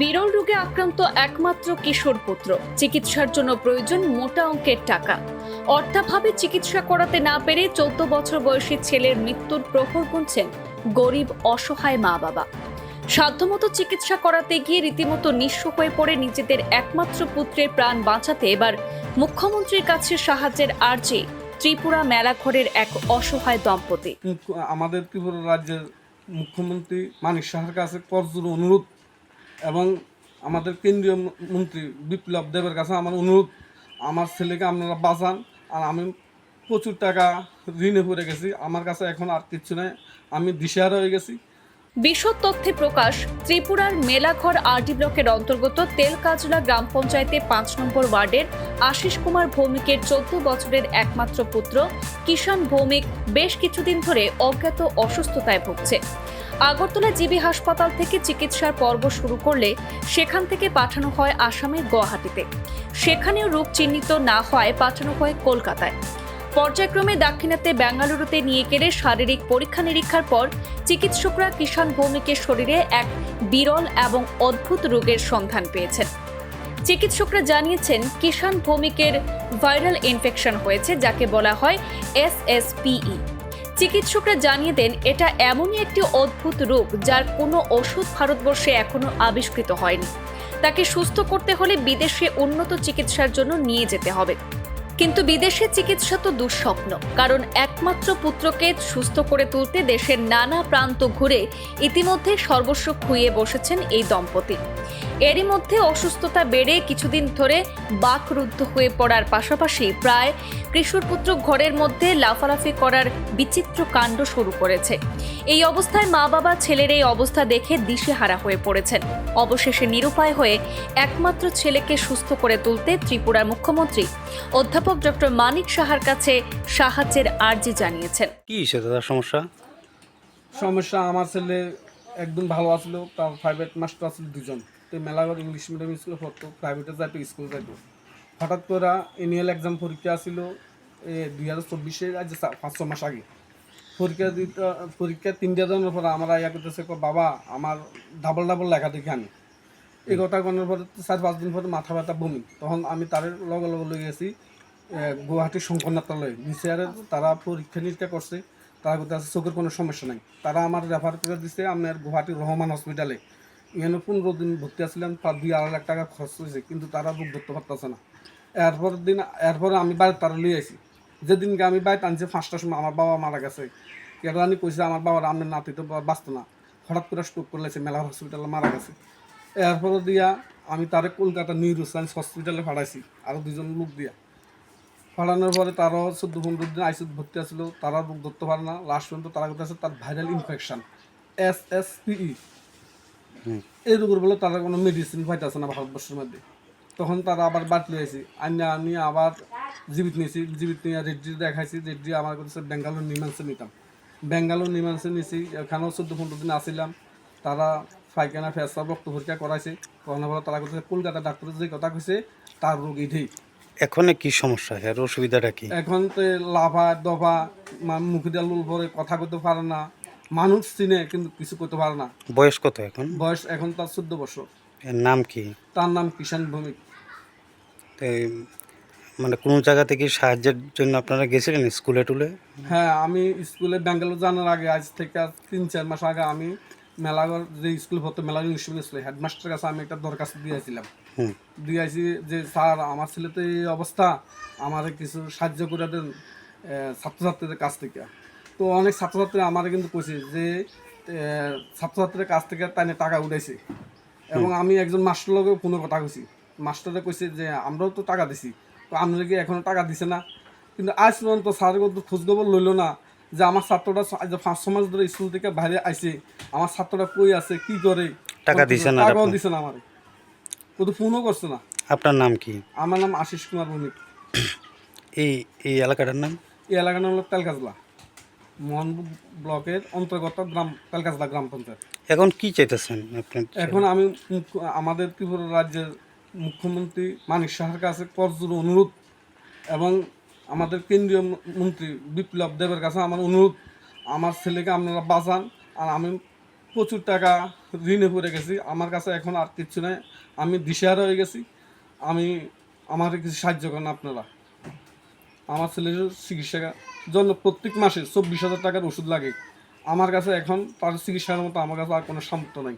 বিরল রোগে আক্রান্ত একমাত্র কিশোর পুত্র। চিকিৎসার জন্য প্রয়োজন মোটা অঙ্কের টাকা। অর্থাভাবে চিকিৎসা করাতে না পেরে চোদ্দ বছর বয়সী ছেলের মৃত্যুর প্রহর গুনছেন গরিব, অসহায় মা বাবা সাধ্যমতো চিকিৎসা করাতে গিয়ে রীতিমতো নিঃস্ব হয়ে পড়ে নিজেদের একমাত্র পুত্রের প্রাণ বাঁচাতে এবার মুখ্যমন্ত্রীর কাছে সাহায্যের আর্জি ত্রিপুরা মেলাঘরের এক অসহায় দম্পতি। আমাদের ত্রিপুরা রাজ্যের মুখ্যমন্ত্রী মানিক সাহার কাছে করজোর অনুরোধ। এবং আমাদের কেন্দ্রীয় মন্ত্রী বিপ্লব দেবের কাছে আমার অনুরোধ, আমার ছেলেকে আপনারা বাঁচান আর আমি প্রচুর টাকা ঋণে পড়ে গেছি। আমার কাছে এখন আর কিচ্ছু নেই। আমি দিশেহারা হয়ে গেছি। বিশদ তথ্যে প্রকাশ, ত্রিপুরার মেলাঘর আরডি ব্লকের অন্তর্গত তেলকাজলা গ্রাম পঞ্চায়েতে পাঁচ নম্বর ওয়ার্ডের আশিস কুমার ভৌমিকের চোদ্দ বছরের একমাত্র পুত্র কিষাণ ভৌমিক বেশ কিছুদিন ধরে অজ্ঞাত অসুস্থতায় ভুগছে। আগরতলা জিবি হাসপাতাল থেকে চিকিৎসার পর্ব শুরু করলে সেখান থেকে পাঠানো হয় আসামের গুয়াহাটিতে। সেখানেও রোগ চিহ্নিত না হয় পাঠানো হয় কলকাতায়। পর্যায়ক্রমে দাক্ষিণাত্যে বেঙ্গালুরুতে নিয়ে গেলে শারীরিক পরীক্ষা নিরীক্ষার পর চিকিৎসকরা কিষাণ ভৌমিকের শরীরে এক বিরল এবং অদ্ভুত রোগের সন্ধান পেয়েছেন। চিকিৎসকরা জানিয়েছেন, কিষাণ ভৌমিকের ভাইরাল ইনফেকশন হয়েছে, যাকে বলা হয় এসএসপিই। চিকিৎসকরা জানিয়ে দেন, এটা এমনই একটি অদ্ভুত রোগ যার কোনো ওষুধ ভারতবর্ষে এখনও আবিষ্কৃত হয়নি। তাকে সুস্থ করতে হলে বিদেশে উন্নত চিকিৎসার জন্য নিয়ে যেতে হবে। কিন্তু বিদেশে চিকিৎসা তো দুঃস্বপ্ন, কারণ একমাত্র পুত্রকে সুস্থ করে তুলতে দেশের নানা প্রান্ত ঘুরে ইতিমধ্যে সর্বস্ব খুইয়ে বসেছেন এই দম্পতি। এরই মধ্যে অসুস্থতা বেড়ে কিছুদিন ধরে বাকরুদ্ধ হয়ে পড়ার পাশাপাশি প্রায় কিশোরপুত্র ঘরের মধ্যে লাফালাফি করার বিচিত্র কাণ্ড শুরু করেছে। এই অবস্থায় মা বাবা ছেলের এই অবস্থা দেখে দিশেহারা হয়ে পড়েছেন। অবশেষে নিরুপায় হয়ে একমাত্র ছেলেকে সুস্থ করে তুলতে ত্রিপুরার মুখ্যমন্ত্রী অধ্যাপক ডক্টর মানিক সাহার কাছে সাহায্যের আর্জি জানিয়েছেন। কি হয়েছে দাদা সমস্যা? সমস্যা আমার ছেলে একদম ভালো আসলো তার প্রাইভেট মাস্টার আসলো দুজন। তো মেলাগড় ইংলিশ মিডিয়াম স্কুলে পড়তো প্রাইভেটে যাইতো স্কুল যাইতো। হঠাৎ করে এনুয়াল এক্সাম পরীক্ষা ছিল দুই হাজার চব্বিশের আজ পাঁচ ছ মাস আগে। পরীক্ষা দিতে পরীক্ষা তিনটা দিনের পরে আমরা ইয়া করতেছে বাবা আমার ডাবল ডাবল লেখা দেখি আমি। এই কথা কোনের পরে চার পাঁচ দিন পরে মাথা ব্যথা বমি। তখন আমি তার লগে লগে লই গেছি গুয়াহাটির শঙ্করনাথালয় বিচারে তারা পরীক্ষা নিরীক্ষা করছে, তারা আছে চোখের কোনো সমস্যা নাই। তারা আমার রেফার করে দিছে আপনার গুয়াহাটির রহমান হসপিটালে এখানে পনেরো দিন ভর্তি আসছিলাম তার দুই আড়াই লাখ টাকা খরচ হয়েছে, কিন্তু তারা রোগ ধরতে পারতেছে না। এরপর দিন, এরপরে আমি বাইরে তারা লিয়ে আসি যেদিনকে আমি বাড়িতে আনছি পাঁচটার সময় আমার বাবা মারা গেছে। কেটে আমি কইছে, আমার বাবার আমার নাতি তো বাঁচত না। হঠাৎ করে স্ট্রোক করলেছে মেলা হসপিটালে মারা গেছে। এরপরে দিয়া আমি তারে কলকাতা নিউরো সায়েন্স হসপিটালে পাঠাইছি আরও দুজন লোক দিয়া। পাঠানোর পরে তারও চোদ্দ পনেরো দিন আইসিউত ভর্তি আসলো তারা রোগ ধরতে পারে না। লাস্ট পর্যন্ত তারা কথা আছে তার viral infection S S PE এই রোগের বলে তারা কোনো মেডিসিন পাইতেছে না ভারতবর্ষের মধ্যে। তখন তারা আবার বাটলি আইছি আন্য আমি আবার জীবিত নিয়েছি জীবিত নিয়ে রেড্ডি দেখাইছি রেড্ডি আমার কাছে বেঙ্গালোর নিমান্সে নিতাম। বেঙ্গালোর নিমান্সে নিয়েছি এখানেও চোদ্দ পনেরো দিন আসিলাম। তারা পায়খানা ফেসা রক্ত পরীক্ষা করাইছে। করানোর পরে তারা কথা কলকাতা ডাক্তার যে কথা কইছে তার রোগ এটাই। এখন কি সমস্যা? এর অসুবিধাটা কি? এখন তো লাভা দফা মুখে দিয়ে লুল ভরে কথা করতে পারে না। মানুষ চিনে কিন্তু কিছু করতে পারে না। বয়স কত এখন? বয়স এখন তার চোদ্দ বছর। এর নাম কি? তার নাম কিষাণ ভৌমিক। এই মানে কোনো জায়গা থেকে সাহায্যের জন্য আপনারা গেছিলেন স্কুলে টুলে? হ্যাঁ আমি স্কুলে ব্যাঙ্গালোর জানার আগে আজ থেকে তিন চার মাস আগে আমি মেলাগড় যে স্কুল হতো মেলাগড় ইংলিশ স্কুলে হেডমাস্টারের কাছে আমি একটা দরখাস্ত দিয়েছিলাম। হুম দিয়েছি যে স্যার আমার ছেলে তো এই অবস্থা আমার কিছু সাহায্য করে দেন ছাত্রছাত্রীদের কাছ থেকে। তো অনেক ছাত্রছাত্রী আমার কিন্তু কইছে যে ছাত্রছাত্রীদের কাছ থেকে তাই টাকা উঠাইছে। এবং আমি একজন মাস্টার লগে কোনো কথা কইছি। মাস্টারে কইছে যে আমরাও তো টাকা দিছি। তো আপনারা কি এখনও টাকা দিছে না? কিন্তু আজ পর্যন্ত স্যার কিন্তু খোঁজখবর লইলো না যে আমার ছাত্রটা আজ পাঁচ ছ মাস ধরে স্কুল থেকে বাইরে আইছে। আমার ছাত্রটা কই আছে কি করে? টাকা দিছে না টাকাও দিছে না আমারে। কিন্তু ফোনও করছে না। আপনার নাম কি? আমার নাম আশিস কুমার ভৌমিক এই এই এলাকাটার নাম? এই এলাকার নাম হলো তেলকাজলা মোহনপুর ব্লকের অন্তর্গত গ্রাম তেলকাজলা গ্রাম পঞ্চায়েত। এখন কি চাইতেছেন আপনার এখন আমি মুখ্য- আমাদের ত্রিপুরা রাজ্যের মুখ্যমন্ত্রী মানিক সাহার কাছে করজোর অনুরোধ এবং আমাদের কেন্দ্রীয় ম- মন্ত্রী বিপ্লব দেবের কাছে আমার অনুরোধ। আমার ছেলেকে আপনারা বাঁচান আর আমি প্রচুর টাকা ঋণে পড়ে গেছি। আমার কাছে এখন আর কিচ্ছু নাই। আমি দিশেহারা হয়ে গেছি। আমি আমার কিছু সাহায্য করেন আপনারা। আমার ছেলের চিকিৎসা জন্য প্রত্যেক মাসে চব্বিশ হাজার টাকার ওষুধ লাগে। আমার কাছে এখন তার চিকিৎসার মতো আমার কাছে আর কোনো সামর্থ্য নাই।